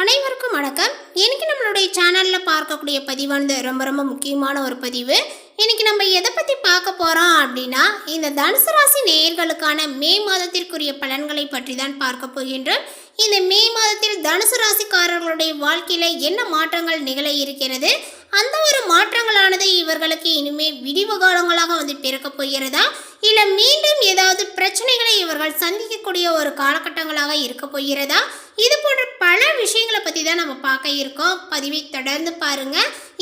அனைவருக்கும் வணக்கம். இன்னைக்கு நம்மளுடைய சேனலில் பார்க்கக்கூடிய பதிவானது ரொம்ப ரொம்ப முக்கியமான ஒரு பதிவு. இன்னைக்கு நம்ம எதை பற்றி பார்க்க போகிறோம் அப்படின்னா இந்த தனுசு ராசி நேயர்களுக்கான மே மாதத்திற்குரிய பலன்களை பற்றி தான் பார்க்க போகின்றோம். இந்த மே மாதத்தில் தனுசு ராசிக்காரர்களுடைய வாழ்க்கையில் என்ன மாற்றங்கள் நிகழ இருக்கிறது? அந்த ஒரு மாற்றங்களானது இவர்களுக்கு இனிமே விடிவு காலங்களாக வந்து பிறக்கப் போகிறதா? இல்லை மீண்டும் ஏதாவது பிரச்சனைகளை இவர்கள் சந்திக்கக்கூடிய ஒரு காலகட்டங்களாக இருக்க போகிறதா? இது போன்ற பல விஷயங்களை பற்றி தான் நம்ம பார்க்க இருக்கோம். பதிவை தொடர்ந்து பாருங்க.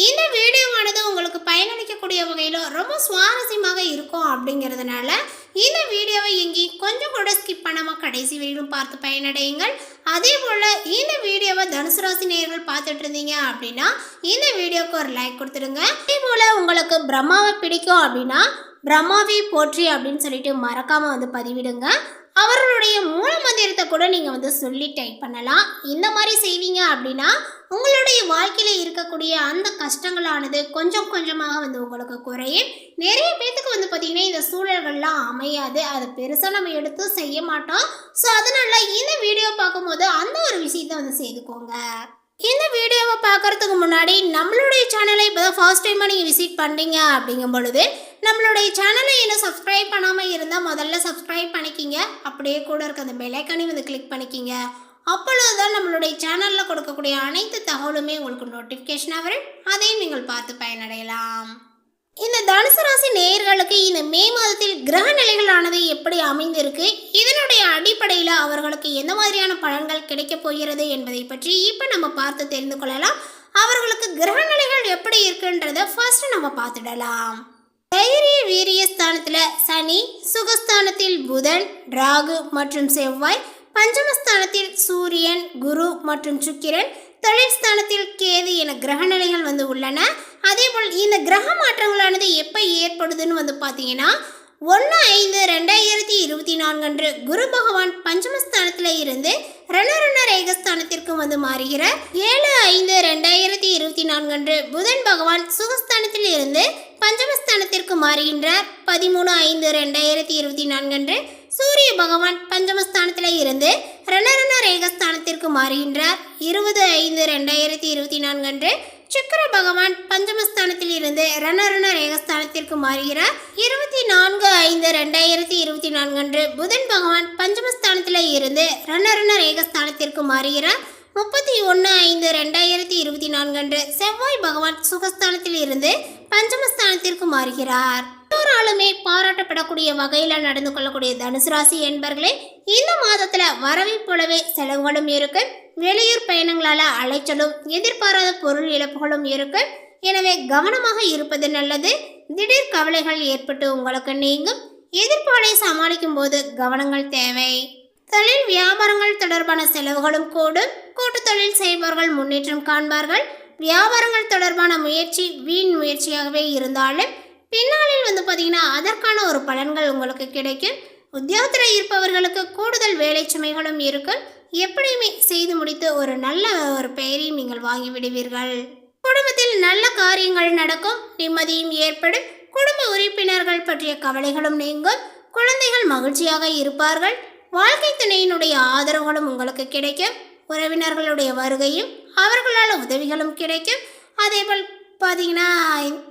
இந்த வீடியோவானது உங்களுக்கு பயனளிக்கக்கூடிய வகையில் ரொம்ப சுவாரஸ்யமாக இருக்கும் அப்படிங்கிறதுனால இந்த வீடியோவை எங்கேயும் கொஞ்சம் கூட ஸ்கிப் பண்ணாமல் கடைசி வரையிலும் பார்த்து பயனடையுங்கள். அதே போல் இந்த வீடியோவை தனுசு ராசி நேயர்கள் பார்த்துட்டு இருந்தீங்க அப்படின்னா இந்த வீடியோக்கு ஒரு லைக் கொடுத்துடுங்க. அதே போல் உங்களுக்கு பிரம்மாவை பிடிக்கும் அப்படின்னா பிரம்மாவை போற்றி அப்படின்னு சொல்லிட்டு மறக்காமல் வந்து பதிவிடுங்க. அவர்களுடைய மூல மந்திரத்தை கூட நீங்கள் வந்து சொல்லி டைப் பண்ணலாம். இந்த மாதிரி செய்வீங்க அப்படின்னா உங்களுடைய வாழ்க்கையில் இருக்கக்கூடிய அந்த கஷ்டங்களானது கொஞ்சம் கொஞ்சமாக வந்து உங்களுக்கு குறையும். நிறைய பேர்த்துக்கு வந்து பார்த்திங்கன்னா இந்த சூழல்கள்லாம் அமையாது. அதை பெருசாக நம்ம எடுத்து செய்ய மாட்டோம். ஸோ அதனால இந்த வீடியோ பார்க்கும்போது அந்த ஒரு விஷயத்தை வந்து செய்துக்கோங்க. இந்த வீடியோவை பார்க்கறதுக்கு முன்னாடி நம்மளுடைய சேனலை இப்போ தான் ஃபர்ஸ்ட் டைமாக நீங்கள் விசிட் பண்ணுறீங்க அப்படிங்கும் பொழுது நம்மளுடைய சேனலை இன்னும் சப்ஸ்கிரைப் பண்ணாமல் இருந்தால் முதல்ல சப்ஸ்கிரைப் பண்ணிக்கிங்க. அப்படியே கூட இருக்க அந்த பெலைக்கானே வந்து கிளிக் பண்ணிக்கிங்க. அப்பொழுது தான் நம்மளுடைய சேனலில் கொடுக்கக்கூடிய அனைத்து தகவலுமே உங்களுக்கு நோட்டிஃபிகேஷனாக வரும். அதையும் நீங்கள் பார்த்து பயனடையலாம். இந்த தனுசு ராசி நேயர்களுக்கு இந்த மே மாதத்தில் கிரக நிலைகளானது எப்படி அமைந்திருக்கு? இதனுடைய அடிப்படையில் அவர்களுக்கு எந்த மாதிரியான பலன்கள் கிடைக்கப் போகிறது என்பதை பற்றி இப்போ நம்ம பார்த்து தெரிந்து கொள்ளலாம். அவர்களுக்கு கிரக நிலைகள் எப்படி இருக்குன்றத ஃபர்ஸ்ட் நம்ம பார்த்துடலாம். தைரிய வீரிய ஸ்தானத்தில் சனி சுகஸ்தானத்தில் புதன் ராகு மற்றும் செவ்வாய் பஞ்சமஸ்தானத்தில் சூரியன் குரு மற்றும் சுக்கிரன் தொழில் ஸ்தானத்தில் கேது என கிரக நிலைகள் வந்து உள்ளன. அதே போல் இந்த கிரக மாற்றங்களானது எப்போ ஏற்படுதுன்னு வந்து பார்த்தீங்கன்னா ஒன்று ஐந்து ரெண்டாயிரத்தி இருபத்தி நான்கு அன்று குரு பகவான் பஞ்சமஸ்தானத்தில் இருந்து ரணரண ரேகஸ்தானத்திற்கு வந்து மாறுகிற ஏழு ஐந்து ரெண்டாயிரத்தி இருபத்தி நான்கு அன்று புதன் பகவான் சுகஸ்தானத்தில் இருந்து பஞ்சமஸ்தானத்திற்கு மாறுகின்றார் பதிமூணு ஐந்து ரெண்டாயிரத்தி இருபத்தி நான்கு அன்று சூரிய பகவான் பஞ்சமஸ்தானத்தில் இருந்து ரணரண ரேகஸ்தானத்திற்கு மாறுகின்றார் இருபது ஐந்து ரெண்டாயிரத்தி இருபத்தி நான்கு அன்று சுக்கர பகவான் பஞ்சமஸ்தானத்தில் இருந்து ரணரண ரேகஸ்தானத்திற்கு மாறுகிறார் இருபத்தி நான்கு ஐந்து ரெண்டாயிரத்தி இருபத்தி நான்கு அன்று புதன் பகவான் பஞ்சமஸ்தானத்தில் இருந்து ரணரண ரேகஸ்தானத்திற்கு மாறுகிறார் முப்பத்தி ஒன்று ஐந்து ரெண்டாயிரத்தி இருபத்தி நான்கு அன்று செவ்வாய் பகவான் சுகஸ்தானத்தில் இருந்து பஞ்சமஸ்தானத்திற்கு மாறுகிறார். எல்லோராலுமே பாராட்டப்படக்கூடிய வகையில் நடந்து கொள்ளக்கூடிய தனுசு ராசி என்பர்களே இந்த மாதத்தில் வரவை போலவே செலவுகளும் இருக்கு. வெளியூர் பயணங்களால் அலைச்சலும் எதிர்பாராத பொருள் இழப்புகளும் இருக்கு. எனவே கவனமாக இருப்பது நல்லது. திடீர் கவலைகள் ஏற்பட்டு உங்களுக்கு நீங்கும். எதிர்ப்பாலை சமாளிக்கும் போது கவனங்கள் தேவை. தொழில் வியாபாரங்கள் தொடர்பான செலவுகளும் கூடும் கூட்டு தொழில் செய்பவர்கள் முன்னேற்றம் காண்பார்கள். வியாபாரங்கள் தொடர்பான முயற்சி வீண் முயற்சியாகவே இருந்தாலும் பின்னாளில் வந்து பார்த்தீங்கன்னா அதற்கான ஒரு பலன்கள் உங்களுக்கு கிடைக்கும். உத்தியோகத்தில் இருப்பவர்களுக்கு கூடுதல் வேலை சுமைகளும் இருக்கும். எப்படியுமே செய்து முடித்து ஒரு நல்ல ஒரு பெயரையும் நீங்கள் வாங்கிவிடுவீர்கள் குடும்பத்தில் நல்ல காரியங்கள் நடக்கும் நிம்மதியும் ஏற்படும். குடும்ப உறுப்பினர்கள் பற்றிய கவலைகளும் நீங்கும். குழந்தைகள் மகிழ்ச்சியாக இருப்பார்கள். வாழ்க்கை துணையினுடைய ஆதரவுகளும் உங்களுக்கு கிடைக்கும். உறவினர்களுடைய வருகையும் அவர்களால் உதவிகளும் கிடைக்கும். அதேபோல் பார்த்தீங்கன்னா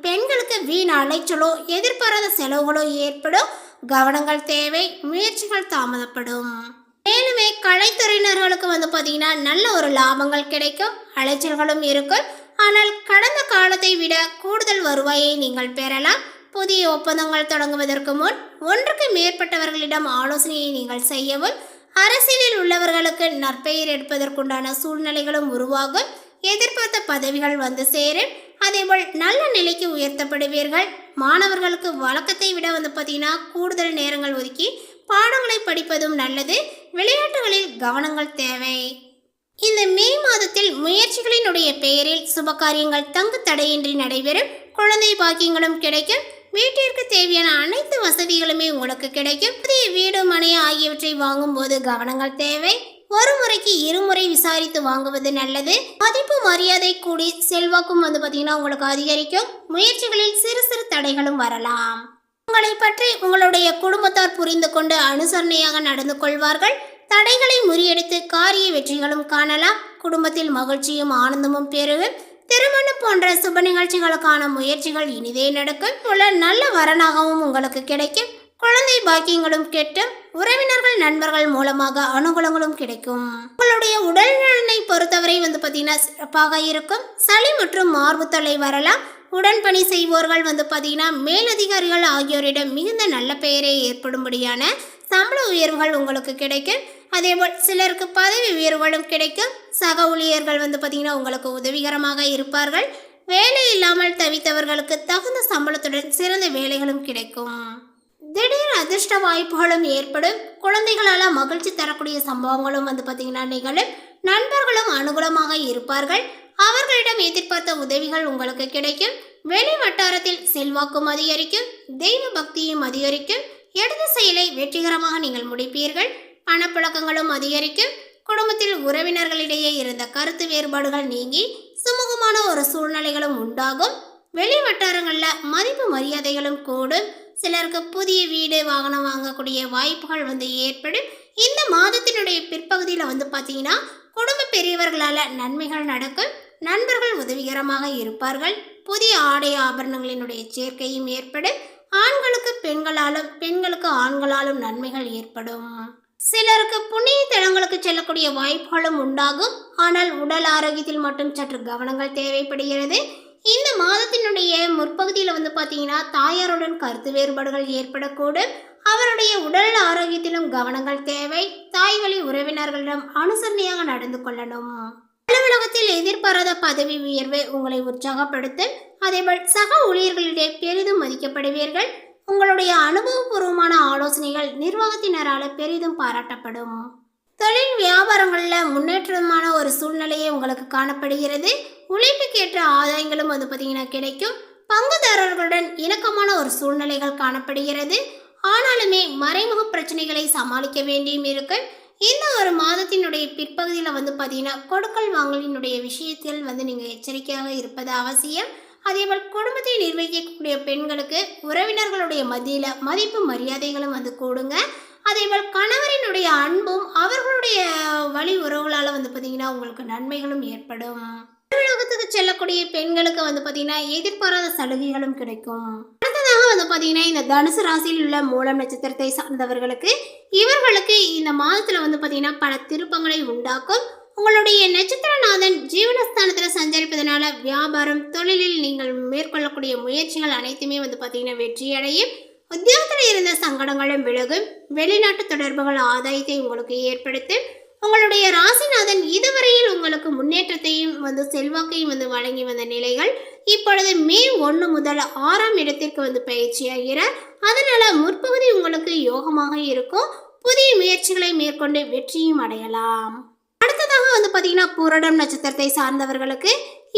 பெண்களுக்கு வீண் அலைச்சலோ எதிர்பாராத செலவுகளோ ஏற்படும். கவனங்கள் தேவை முயற்சிகள் தாமதப்படும். மேலுமே கலைத்துறையினர்களுக்கு வந்து பார்த்தீங்கன்னா நல்ல ஒரு லாபங்கள் கிடைக்கும் அலைச்சல்களும் இருக்கும். ஆனால் கடந்த காலத்தை விட கூடுதல் வருவாயை நீங்கள் பெறலாம். புதிய ஒப்பந்தங்கள் தொடங்குவதற்கு முன் ஒன்றுக்கு மேற்பட்டவர்களிடம் ஆலோசனையை நீங்கள் செய்யவும் அரசியலில் உள்ளவர்களுக்கு நற்பெயர் எடுப்பதற்குண்டான சூழ்நிலைகளும் உருவாகும். எதிர்பார்த்த பதவிகள் வந்து சேரும். அதேபோல் நல்ல நிலைக்கு உயர்த்தப்படுவீர்கள். மாணவர்களுக்கு வழக்கத்தை விட வந்து பார்த்தீங்கன்னா கூடுதல் நேரங்கள் ஒதுக்கி பாடங்களை படிப்பதும் நல்லது. விளையாட்டுகளில் கவனங்கள் தேவை. இந்த மே மாதத்தில் முயற்சிகளினுடைய பெயரில் சுபகாரியங்கள் தங்கு தடையின்றி நடைபெறும். குழந்தை பாக்கியங்களும் கிடைக்கும். வீட்டிற்கு தேவையான அனைத்து வசதிகளுமே உங்களுக்கு கிடைக்கும். புதிய வீடு மனை ஆகியவற்றை வாங்கும்போது கவனங்கள் தேவை. ஒரு முறைக்கு இருமுறை விசாரித்து வாங்குவது நல்லது. மதிப்பு மரியாதை கூடி செல்வாக்கும் வந்து பார்த்தீங்கன்னா உங்களுக்கு அதிகரிக்கும். முயற்சிகளில் சிறு சிறு தடைகளும் வரலாம். உங்களை பற்றி உங்களுடைய குடும்பத்தார் புரிந்து கொண்டு அனுசரணையாக நடந்து கொள்வார்கள். தடைகளை முறியடித்து காரிய வெற்றிகளும் காணலாம். குடும்பத்தில் மகிழ்ச்சியும் ஆனந்தமும் பெருகும். திருமணம் போன்ற சுப நிகழ்ச்சிகளுக்கான முயற்சிகள் இனிதே நடக்கும். உள்ள நல்ல வரனாகவும் உங்களுக்கு கிடைக்கும். குழந்தை பாக்கியங்களும் கெட்டும். உறவினர்கள் நண்பர்கள் மூலமாக அனுகூலங்களும் கிடைக்கும். உங்களுடைய உடல் நலனை பொறுத்தவரை வந்து பார்த்தீங்கன்னா சிறப்பாக இருக்கும். சளி மற்றும் மார்பு தொல்லை வரலாம். உடன்பணி செய்வோர்கள் வந்து பார்த்தீங்கன்னா மேலதிகாரிகள் ஆகியோரிடம் மிகுந்த நல்ல பெயரை ஏற்படும்படியான சம்பள உயர்வுகள் உங்களுக்கு கிடைக்கும். அதேபோல் சிலருக்கு பதவி உயர்வுகளும் கிடைக்கும். சக ஊழியர்கள் வந்து பார்த்தீங்கன்னா உங்களுக்கு உதவிகரமாக இருப்பார்கள். வேலை இல்லாமல் தவித்தவர்களுக்கு தகுந்த சம்பளத்துடன் சிறந்த வேலைகளும் கிடைக்கும். திடீர் அதிர்ஷ்ட வாய்ப்புகளும் ஏற்படும். குழந்தைகளால் மகிழ்ச்சி தரக்கூடிய சம்பவங்களும் வந்து பார்த்தீங்கன்னா நிகழும். நண்பர்களும் அனுகூலமாக இருப்பார்கள். அவர்களிடம் எதிர்பார்த்த உதவிகள் உங்களுக்கு கிடைக்கும். வெளி வட்டாரத்தில் செல்வாக்கும் அதிகரிக்கும். தெய்வ பக்தியும் அதிகரிக்கும். எடுத்த செயலை வெற்றிகரமாக நீங்கள் முடிப்பீர்கள். பணப்புழக்கங்களும் அதிகரிக்கும். குடும்பத்தில் உறவினர்களிடையே இருந்த கருத்து வேறுபாடுகள் நீங்கி சுமூகமான ஒரு சூழ்நிலைகளும் உண்டாகும். வெளி வட்டாரங்களில் மதிப்பு மரியாதைகளும் கூடும். சிலருக்கு புதிய வீடு வாகனம் வாங்கக்கூடிய வாய்ப்புகள் வந்து ஏற்படும். இந்த மாதத்தினுடைய பிற்பகுதியில் வந்து பார்த்தீங்கன்னா குடும்ப பெரியவர்களால் நன்மைகள் நடக்கும். நண்பர்கள் உதவிகரமாக இருப்பார்கள். புதிய ஆடை ஆபரணங்களினுடைய சேர்க்கையும் ஏற்படும். ஆண்களுக்கு பெண்களாலும் பெண்களுக்கு ஆண்களாலும் நன்மைகள் ஏற்படும். சிலருக்கு புண்ணிய தலங்களுக்கு செல்லக்கூடிய வாய்ப்புகளும் உண்டாகும். ஆனால் உடல் ஆரோக்கியத்தில் மட்டும் சற்று கவனங்கள் தேவைப்படுகிறது. இந்த மாதத்தினுடைய முற்பகுதியில் வந்து பார்த்தீங்கன்னா தாயாருடன் கருத்து வேறுபாடுகள் ஏற்படக்கூடும். அவருடைய உடல் ஆரோக்கியத்திலும் கவனங்கள் தேவை. தாய் வழி உறவினர்களிடம் அனுசரணையாக நடந்து கொள்ளணும். அலுவலகத்தில் எதிர்பாராத பதவி உயர்வு உங்களை உற்சாகப்படுத்தும். அதேபோல் சக ஊழியர்களிடையே பெரிதும் மதிக்கப்படுவீர்கள். உங்களுடைய அனுபவபூர்வமான ஆலோசனைகள் நிர்வாகத்தினரால் பெரிதும் பாராட்டப்படும். தொழில் வியாபாரங்களில் முன்னேற்றமான ஒரு சூழ்நிலையே உங்களுக்கு காணப்படுகிறது. உழைப்புக்கேற்ற ஆதாயங்களும் அது பார்த்தீங்கன்னா கிடைக்கும். பங்குதாரர்களுடன் இணக்கமான ஒரு சூழ்நிலைகள் காணப்படுகிறது. ஆனாலுமே மறைமுக பிரச்சனைகளை சமாளிக்க வேண்டியும் இருக்குது இந்த ஒரு மாதத்தினுடைய பிற்பகுதியில் வந்து பார்த்தீங்கன்னா கொடுக்கல் வாங்கலினுடைய விஷயத்தில் வந்து நீங்கள் எச்சரிக்கையாக இருப்பது அவசியம். அதேபோல் குடும்பத்தை நிர்வகிக்கக்கூடிய பெண்களுக்கு உறவினர்களுடைய மத்தியில் மதிப்பு மரியாதைகளும் வந்து கூடுங்க. அதேபோல் கணவரினுடைய அன்பும் அவர்களுடைய வழி உறவுகளால் வந்து பார்த்தீங்கன்னா உங்களுக்கு நன்மைகளும் ஏற்படும். அலுவலகத்துக்கு செல்லக்கூடிய பெண்களுக்கு வந்து பார்த்தீங்கன்னா எதிர்பாராத சலுகைகளும் கிடைக்கும். அடுத்ததாக வந்து பார்த்தீங்கன்னா இந்த தனுசு ராசியில் உள்ள மூலம் நட்சத்திரத்தை சார்ந்தவர்களுக்கு இவர்களுக்கு இந்த மாதத்தில் வந்து பார்த்தீங்கன்னா பல திருப்பங்களை உண்டாக்கும். உங்களுடைய நட்சத்திரநாதன் ஜீவனஸ்தானத்தில் சஞ்சரிப்பதனால வியாபாரம் தொழிலில் நீங்கள் மேற்கொள்ளக்கூடிய முயற்சிகள் அனைத்துமே வந்து பார்த்தீங்கன்னா வெற்றியடையும். உத்தியோகத்தில் இருந்த சங்கடங்களும் விலகும். வெளிநாட்டு தொடர்புகள் ஆதாயத்தை உங்களுக்கு ஏற்படுத்தும். உங்களுடைய ராசிநாதன் இதுவரையில் உங்களுக்கு முன்னேற்றத்தையும் வந்து செல்வாக்கையும் வந்து வழங்கி வந்த நிலைகள் இப்பொழுது மே ஒன்று முதல் ஆறாம் இடத்திற்கு வந்து பயிற்சியாகிற அதனால முற்பகுதி உங்களுக்கு யோகமாக இருக்கும். புதிய முயற்சிகளை மேற்கொண்டு வெற்றியும் அடையலாம். அடுத்ததாக வந்து பார்த்தீங்கன்னா புரடம் நட்சத்திரத்தை சார்ந்தவர்களுக்கு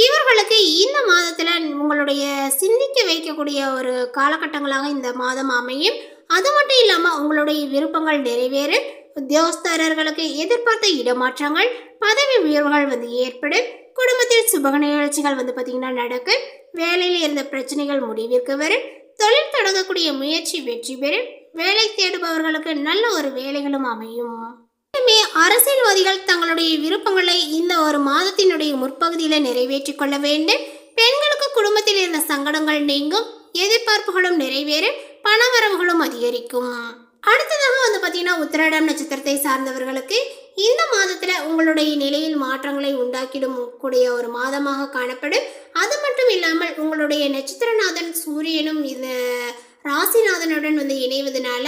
இவர்களுக்கு இந்த மாதத்தில் உங்களுடைய சிந்திக்க வைக்கக்கூடிய ஒரு காலகட்டங்களாக இந்த மாதம் அமையும். அது மட்டும் இல்லாமல் உங்களுடைய விருப்பங்கள் நிறைவேறும். உத்தியோகஸ்தரர்களுக்கு எதிர்பார்த்த இடமாற்றங்கள் பதவி உயர்வுகள் வந்து ஏற்படும். குடும்பத்தில் சுப நிகழ்ச்சிகள் வந்து பார்த்திங்கன்னா நடக்கும். வேலையில் இருந்த பிரச்சனைகள் முடிவிற்கு வரும். தொழில் தொடங்கக்கூடிய முயற்சி வெற்றி பெறும். வேலை தேடுபவர்களுக்கு நல்ல ஒரு வேலைகளும் அமையும். இனிமே அரசியல்வாதிகள் தங்களுடைய விருப்பங்களை இந்த ஒரு மாதத்தினுடைய முற்பகுதியில் நிறைவேற்றிக் கொள்ள வேண்டும். பெண்களுக்கு குடும்பத்தில் இருந்த சங்கடங்கள் நீங்கும். எதிர்பார்ப்புகளும் நிறைவேறும். பணவரவுகளும் அதிகரிக்கும். அடுத்ததாக வந்து பார்த்தீங்கன்னா உத்திராடம் நட்சத்திரத்தை சார்ந்தவர்களுக்கு இந்த மாதத்தில் உங்களுடைய நிலையில் மாற்றங்களை உண்டாக்கிடும் கூடிய ஒரு மாதமாக காணப்படும். அது மட்டும் இல்லாமல் உங்களுடைய நட்சத்திரநாதன் சூரியனும் இந்த ராசிநாதனுடன் வந்து இணைவதனால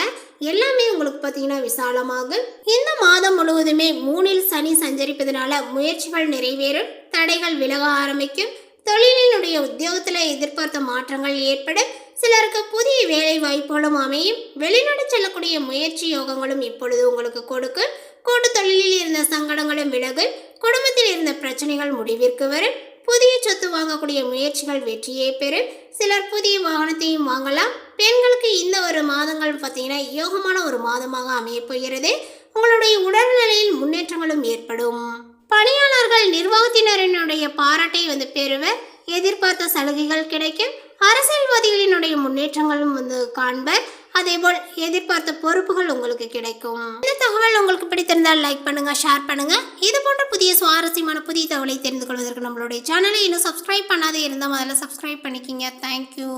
எல்லாமே உங்களுக்கு பார்த்தீங்கன்னா விசாலமாகும். இந்த மாதம் முழுவதுமே மூணில் சனி சஞ்சரிப்பதனால முயற்சிகள் நிறைவேறும் தடைகள் விலக ஆரம்பிக்கும் தொழிலினுடைய உத்தியோகத்தில் எதிர்பார்த்த மாற்றங்கள் ஏற்படும் சிலருக்கு புதிய வேலை வாய்ப்புகளும் அமையும். வெளிநாடு செல்லக்கூடிய முயற்சி யோகங்களும் இப்பொழுது உங்களுக்கு கொடுக்க கூட்டு தொழிலில் இருந்த சங்கடங்களும் விலகு குடும்பத்தில் இருந்த பிரச்சனைகள் முடிவிற்கு வரும் புதிய சொத்து வாங்கக்கூடிய முயற்சிகள் வெற்றியே பெறும் சிலர் புதிய வாகனத்தையும் வாங்கலாம். பெண்களுக்கு இந்த ஒரு மாதங்கள் பார்த்தீங்கன்னா யோகமான ஒரு மாதமாக அமையப்போகிறது உங்களுடைய உடல்நிலையில் முன்னேற்றங்களும் ஏற்படும். பணியாளர்கள் நிர்வாகத்தினரினுடைய பாராட்டை வந்து பெறுவர். எதிர்பார்த்த சலுகைகள் கிடைக்கும் அரசியல்வாதிகளினுடைய முன்னேற்றங்களும் வந்து காண்பர். அதேபோல் எதிர்பார்த்த பொறுப்புகள் உங்களுக்கு கிடைக்கும். இந்த தகவல் உங்களுக்கு பிடித்திருந்தால் லைக் பண்ணுங்க ஷேர் பண்ணுங்க. இது போன்ற புதிய சுவாரஸ்யமான புதிய தகவலை தெரிந்து கொள்வதற்கு நம்மளுடைய சேனலை இன்னும் சப்ஸ்கிரைப் பண்ணாதே இருந்தால் முதல்ல சப்ஸ்கிரைப் பண்ணிக்கிங்க. தேங்க்யூ